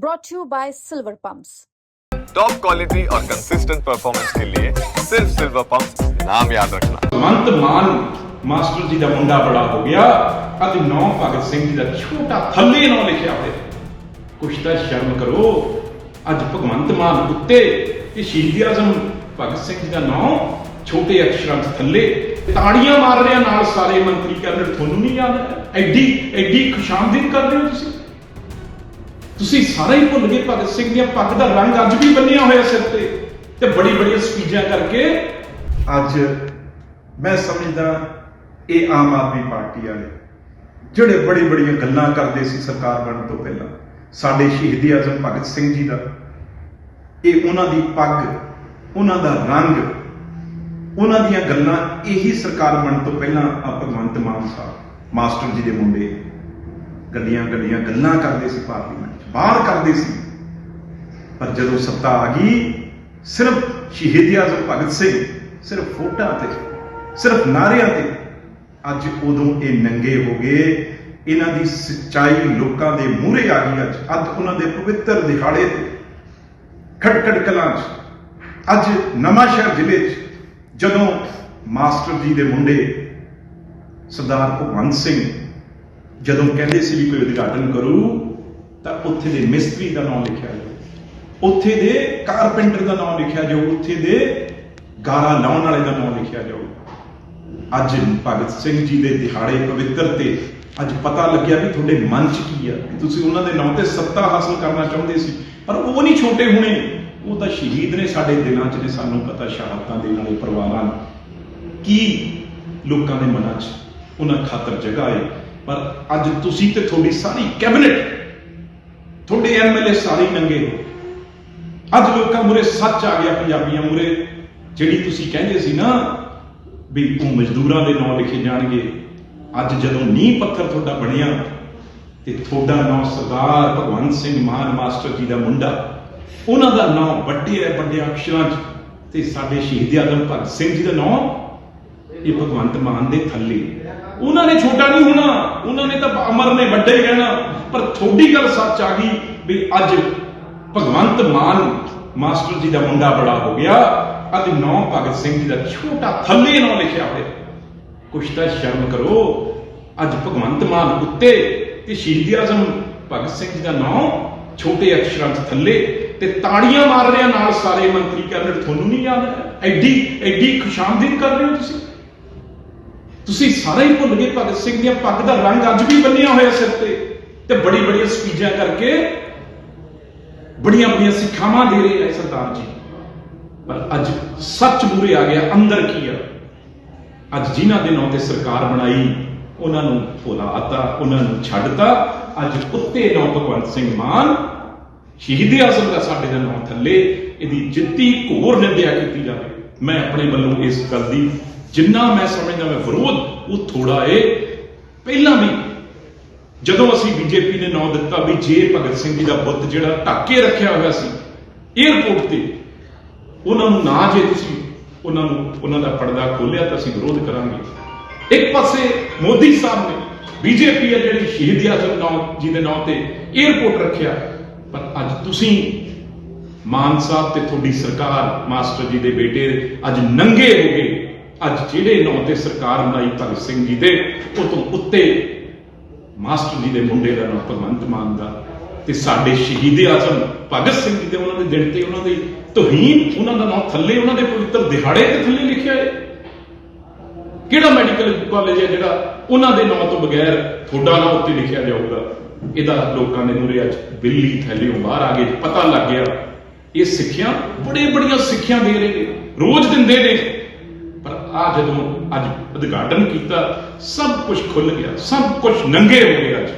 brought to you by Silver Pumps. Top quality और consistent performance के लिए सिर्फ सिल्वर पंप नाम याद रखना ਭਗਵੰਤ ਮਾਨ ਮਾਸਟਰ ਜੀ ਦਾ ਮੁੰਡਾ ਬੜਾ ਹੋ ਗਿਆ ਅਤੇ ਨੌ ਭਗਤ ਸਿੰਘ ਜੀ ਦਾ ਛੋਟਾ ਥੱਲੇ ਨਾਂ ਲਿਖਿਆ ਹੋਇਆ ਕੁਛ ਤਾਂ ਸ਼ਰਮ ਕਰੋ ਅੱਜ ਭਗਵੰਤ ਮਾਨ ਉੱਤੇ ਤੇ ਸ਼ਹੀਦ ਆਜ਼ਮ ਭਗਤ ਸਿੰਘ ਜੀ ਦਾ ਨਾਂ ਛੋਟੇ ਅਕਸ਼ਰਾਂ 'ਚ ਥੱਲੇ ਤਾੜੀਆਂ ਮਾਰ ਰਿਹਾ ਨਾਲ ਸਾਰੇ ਮੰਤਰੀ ਕੈਬਨਿਟ ਤੁਹਾਨੂੰ ਨਹੀਂ ਯਾਦ ਹੈ? ਐਡੀ ਐਡੀ ਖੁਸ਼ਾਮਦੀਦ ਕਰ ਰਹੇ ਹੋ ਤੁਸੀਂ ਤੁਸੀਂ ਸਾਰਾ ਹੀ ਭੁੱਲ ਗਏ ਭਗਤ ਸਿੰਘ ਦੀਆਂ, ਪੱਗ ਦਾ ਰੰਗ ਅੱਜ ਵੀ ਬੰਨਿਆ ਹੋਇਆ ਸਿਰ ਤੇ। ਤੇ ਬੜੀ ਬੜੀਆਂ ਸਪੀਜ਼ਾਂ ਕਰਕੇ ਅੱਜ ਮੈਂ ਸਮਝਦਾ ਇਹ ਆਮ ਆਦਮੀ ਪਾਰਟੀ ਵਾਲੇ, ਜਿਹੜੇ ਬੜੀ ਬੜੀਆਂ ਗੱਲਾਂ ਕਰਦੇ ਸੀ ਸਰਕਾਰ ਬਣਨ ਤੋਂ ਪਹਿਲਾਂ, ਸਾਡੇ ਸ਼ਹੀਦ ਆਜ਼ਮ ਭਗਤ ਸਿੰਘ ਜੀ ਦਾ, ਇਹ ਉਹਨਾਂ ਦੀ ਪੱਗ, ਉਹਨਾਂ ਦਾ ਰੰਗ, ਉਹਨਾਂ ਦੀਆਂ ਗੱਲਾਂ ਇਹੀ ਸਰਕਾਰ ਬਣਨ ਤੋਂ ਪਹਿਲਾਂ ਆ ਭਗਵੰਤ ਮਾਨ ਸਾਹਿਬ, ਮਾਸਟਰ ਜੀ ਦੇ ਮੁੰਡੇ ਗੱਡੀਆਂ ਗੱਡੀਆਂ ਗੱਲਾਂ ਕਰਦੇ ਸੀ ਪਾਰਲੀਮੈਂਟ ਬਾਹਰ ਕਰਦੇ ਸੀ। ਪਰ ਜਦੋਂ ਸੱਤਾ ਆ ਗਈ, ਸਿਰਫ ਸ਼ਹੀਦ ਆਜ਼ਮ ਭਗਤ ਸਿੰਘ, ਸਿਰਫ ਫੋਟਾਂ ਤੇ, ਸਿਰਫ ਨਾਰਿਆਂ ਤੇ, ਅੱਜ ਉਦੋਂ ਇਹ ਨੰਗੇ ਹੋ ਗਏ। ਇਹਨਾਂ ਦੀ ਸੱਚਾਈ ਲੋਕਾਂ ਦੇ ਮੂਹਰੇ ਆ ਗਈ ਅੱਜ। ਅੱਜ ਉਹਨਾਂ ਦੇ ਪਵਿੱਤਰ ਦਿਹਾੜੇ ਤੇ ਖਟਖੜ ਕਲਾਂ 'ਚ, ਅੱਜ ਨਵਾਂਸ਼ਹਿਰ ਜ਼ਿਲ੍ਹੇ 'ਚ, ਜਦੋਂ ਮਾਸਟਰ ਜੀ ਦੇ ਮੁੰਡੇ ਸਰਦਾਰ ਭਗਵੰਤ ਸਿੰਘ ਜਦੋਂ ਕਹਿੰਦੇ ਸੀ ਵੀ ਕੋਈ ਉਦਘਾਟਨ ਕਰੂ ਤਾਂ ਉੱਥੇ ਦੇ ਮਿਸਤਰੀ ਦਾ ਨਾਮ ਲਿਖਿਆ ਜਾਓ ਉੱਥੇ ਦੇ ਕਾਰਪੈਂਟਰ ਦਾ ਨਾਮ ਲਿਖਿਆ ਜਾਓ ਉੱਥੇ ਦੇ ਗਾਰਾ ਲਾਉਣ ਵਾਲੇ ਦਾ ਨਾਮ ਲਿਖਿਆ ਜਾਓ ਅੱਜ ਭਗਤ ਸਿੰਘ ਜੀ ਦੇ ਦਿਹਾੜੇ ਪਵਿੱਤਰ ਤੇ ਅੱਜ ਪਤਾ ਲੱਗਿਆ ਵੀ ਤੁਹਾਡੇ ਮਨ 'ਚ ਕੀ ਆ ਤੁਸੀਂ ਉਹਨਾਂ ਦੇ ਨਾਂ ਤੇ ਸੱਤਾ ਹਾਸਲ ਕਰਨਾ ਚਾਹੁੰਦੇ ਸੀ। ਪਰ ਉਹ ਨਹੀਂ ਛੋਟੇ ਹੋਣੇ, ਉਹ ਤਾਂ ਸ਼ਹੀਦ ਨੇ ਸਾਡੇ ਦਿਲਾਂ 'ਚ ਨੇ, ਸਾਨੂੰ ਪਤਾ ਸ਼ਹਾਦਤਾਂ ਦੇ ਨਾਲੇ ਪਰਿਵਾਰਾਂ ਨੂੰ। ਕੀ ਲੋਕਾਂ ਦੇ ਮਨਾਂ 'ਚ ਉਹਨਾਂ ਖਾਤਰ ਜਗ੍ਹਾ ਹੈ ਪਰ ਅੱਜ ਤੁਸੀਂ ਤੇ ਤੁਹਾਡੀ ਸਾਰੀ ਕੈਬਨਿਟ ਤੁਹਾਡੇ ਐਮਐਲਏ ਸਾਰੇ ਹੀ ਨੰਗੇ ਹੋ ਅੱਜ ਲੋਕਾਂ ਮੂਰੇ ਸੱਚ ਆ ਗਿਆ, ਪੰਜਾਬੀਆਂ ਮੂਰੇ ਜਿਹੜੀ ਤੁਸੀਂ ਕਹਿੰਦੇ ਸੀ ਨਾ ਵੀ ਉਹ ਮਜ਼ਦੂਰਾਂ ਦੇ ਨਾਂ ਲਿਖੇ ਜਾਣਗੇ, ਅੱਜ ਜਦੋਂ ਨੀਂਹ ਪੱਥਰ ਤੁਹਾਡਾ ਬਣਿਆ ਤੇ ਤੁਹਾਡਾ ਨਾਂ ਸਰਦਾਰ ਭਗਵੰਤ ਸਿੰਘ ਮਾਨ ਮਾਸਟਰ ਜੀ ਦਾ ਮੁੰਡਾ, ਉਹਨਾਂ ਦਾ ਨਾਂ ਵੱਡੇ ਹੈ ਵੱਡੇ ਅਕਸ਼ਰਾਂ 'ਚ, ਤੇ ਸਾਡੇ ਸ਼ਹੀਦ ਆਜ਼ਮ ਭਗਤ ਸਿੰਘ ਜੀ ਦਾ ਨਾਂ, ਇਹ ਭਗਵੰਤ ਮਾਨ ਦੇ ਥੱਲੇ। ਉਹਨਾਂ ਨੇ ਛੋਟਾ ਨਹੀਂ ਹੋਣਾ, ਉਹਨਾਂ ਨੇ ਤਾਂ ਅਮਰ ਨੇ, ਵੱਡੇ ਹੀ ਰਹਿਣਾ। ਪਰ ਥੋੜੀ ਗੱਲ ਸੱਚ ਆ ਗਈ ਵੀ ਅੱਜ ਭਗਵੰਤ ਮਾਨ ਮਾਸਟਰ ਜੀ ਦਾ ਮੁੰਡਾ ਬੜਾ ਹੋ ਗਿਆ ਅਤੇ ਨੌ ਭਗਤ ਸਿੰਘ ਜੀ ਦਾ ਛੋਟਾ ਥੱਲੇ ਨਾਂ ਲਿਖਿਆ ਹੋਇਆ। ਕੁਛ ਤਾਂ ਸ਼ਰਮ ਕਰੋ, ਅੱਜ ਭਗਵੰਤ ਮਾਨ ਉੱਤੇ ਤੇ ਸ਼ਹੀਦ ਆਜ਼ਮ ਭਗਤ ਸਿੰਘ ਜੀ ਦਾ ਨਾਂ ਛੋਟੇ ਅਕਸ਼ਰਾਂ 'ਚ ਥੱਲੇ ਤੇ ਤਾੜੀਆਂ ਮਾਰ ਰਿਹਾ ਨਾਲ ਸਾਰੇ ਮੰਤਰੀ ਕੈਬਨਿਟ, ਤੁਹਾਨੂੰ ਨਹੀਂ ਯਾਦ ਹੈ? ਐਡੀ ਐਡੀ ਖੁਸ਼ਾਮਦੀਦ ਕਰ ਰਹੇ ਹੋ ਤੁਸੀਂ? ਤੁਸੀਂ ਸਾਰਾ ਹੀ ਭੁੱਲ ਗਏ ਭਗਤ ਸਿੰਘ ਦੀਆਂ ਪੱਗ ਦਾ ਰੰਗ ਅੱਜ ਵੀ ਬੰਨਿਆ ਹੋਇਆ ਸਿਰ ਤੇ। ਤੇ ਬੜੀ ਬੜੀਆਂ ਸਪੀਚਾਂ ਕਰਕੇ ਬੜੀਆਂ ਬੜੀਆਂ ਸਿੱਖਿਆਵਾਂ ਦੇ ਰਹੇ ਹੈ ਸਰਦਾਰ ਜੀ। ਪਰ ਅੱਜ ਸੱਚ ਮੂਰੇ ਆ ਗਿਆ, ਅੰਦਰ ਕੀ ਆ? ਅੱਜ ਜਿਨ੍ਹਾਂ ਦੇ ਨਾਂ ਤੇ ਸਰਕਾਰ ਬਣਾਈ, ਉਹਨਾਂ ਨੂੰ ਭੁਲਾਤਾ ਉਹਨਾਂ ਨੂੰ ਛੱਡਤਾ। ਅੱਜ ਉੱਤੇ ਨਾਂ ਭਗਵੰਤ ਸਿੰਘ ਮਾਨ, ਸ਼ਹੀਦ ਆਜ਼ਮ ਦਾ ਸਾਡੇ ਦਾ ਨਾਂ ਥੱਲੇ, ਇਹਦੀ ਜਿੱਤੀ ਘੋਰ ਨਿੰਦਿਆ ਕੀਤੀ ਜਾਵੇ। ਮੈਂ ਆਪਣੇ ਵੱਲੋਂ ਇਸ ਗੱਲ ਦੀ ਜਿੰਨਾ ਮੈਂ ਸਮਝਦਾ, ਮੈਂ ਵਿਰੋਧ, ਉਹ ਥੋੜਾ ਏ। ਪਹਿਲਾਂ ਵੀ ਜਦੋਂ ਅਸੀਂ ਬੀਜੇਪੀ ਨੇ ਨਾਂ ਦਿੱਤਾ ਵੀ ਜੇ ਭਗਤ ਸਿੰਘ ਜੀ ਦਾ ਬੁੱਤ ਜਿਹੜਾ ਢੱਕੇ ਰੱਖਿਆ ਹੋਇਆ ਸੀ 에ਅਰਪੋਰਟ ਤੇ, ਉਹਨਾਂ ਨੂੰ ਨਾ ਜੇ ਤੁਸੀਂ ਉਹਨਾਂ ਨੂੰ, ਉਹਨਾਂ ਦਾ ਪਰਦਾ ਖੋਲਿਆ ਤਾਂ ਅਸੀਂ ਵਿਰੋਧ ਕਰਾਂਗੇ। ਇੱਕ ਪਾਸੇ ਮੋਦੀ ਸਾਹਿਬ ਨੇ ਬੀਜੇਪੀ ਹੈ ਜਿਹੜੀ ਸ਼ਹੀਦ ਆਜ਼ਮ ਨਾਂ, ਜੀ ਦੇ ਨਾਂ ਤੇ 에ਅਰਪੋਰਟ ਰੱਖਿਆ, ਪਰ ਅੱਜ ਤੁਸੀਂ ਮਾਨ ਸਾਹਿਬ ਤੇ ਤੁਹਾਡੀ ਸਰਕਾਰ, ਮਾਸਟਰ ਜੀ ਦੇ ਬੇਟੇ ਅੱਜ ਨੰਗੇ ਹੋ ਗਏ। ਅੱਜ ਜਿਹੜੇ ਨਾਂ ਤੇ ਸਰਕਾਰ ਬਣਾਈ ਭਗਤ ਸਿੰਘ ਜੀ ਦੇ, ਉਹ ਤੋਂ ਉੱਤੇ ਮਾਸਟਰ ਜੀ ਦੇ ਮੁੰਡੇ ਦਾ ਨਾਮ ਭਗਵੰਤ ਮਾਨ ਦਾ ਤੇ ਸਾਡੇ ਸ਼ਹੀਦ ਆਜ਼ਮ ਭਗਤ ਸਿੰਘ ਜੀ ਦੇ ਉਹਨਾਂ ਦੇ ਦਿਨ ਤੇ ਉਹਨਾਂ ਦੀ ਤੋਹੀਨ, ਉਹਨਾਂ ਦਾ ਨਾਮ ਥੱਲੇ, ਉਹਨਾਂ ਦੇ ਪਵਿੱਤਰ ਦਿਹਾੜੇ ਤੇ ਥੱਲੇ ਲਿਖਿਆ ਹੈ। ਕਿਹੜਾ ਮੈਡੀਕਲ ਕਾਲਜ ਹੈ ਜਿਹੜਾ ਉਹਨਾਂ ਦੇ ਨਾਮ ਤੋਂ ਬਗੈਰ ਤੁਹਾਡਾ ਨਾਮ ਉੱਤੇ ਲਿਖਿਆ ਜਾਊਗਾ? ਇਹਦਾ ਲੋਕਾਂ ਦੇ ਮੂਹਰੇ ਅੱਜ ਬਿੱਲੀ ਥੱਲੇੋਂ ਬਾਹਰ ਆ ਗਏ ਪਤਾ ਲੱਗ ਗਿਆ। ਇਹ ਸਿੱਖਿਆ ਬੜੇ ਬੜੀਆਂ ਸਿੱਖਿਆ ਦੇ ਰਹੇ ਨੇ, ਰੋਜ਼ ਦਿੰਦੇ ਨੇ। ਆ ਜਦੋਂ ਅੱਜ ਉਦਘਾਟਨ ਕੀਤਾ, ਸਭ ਕੁਝ ਖੁੱਲ ਗਿਆ, ਸਭ ਕੁਝ ਨੰਗੇ ਹੋ ਗਏ ਅੱਜ।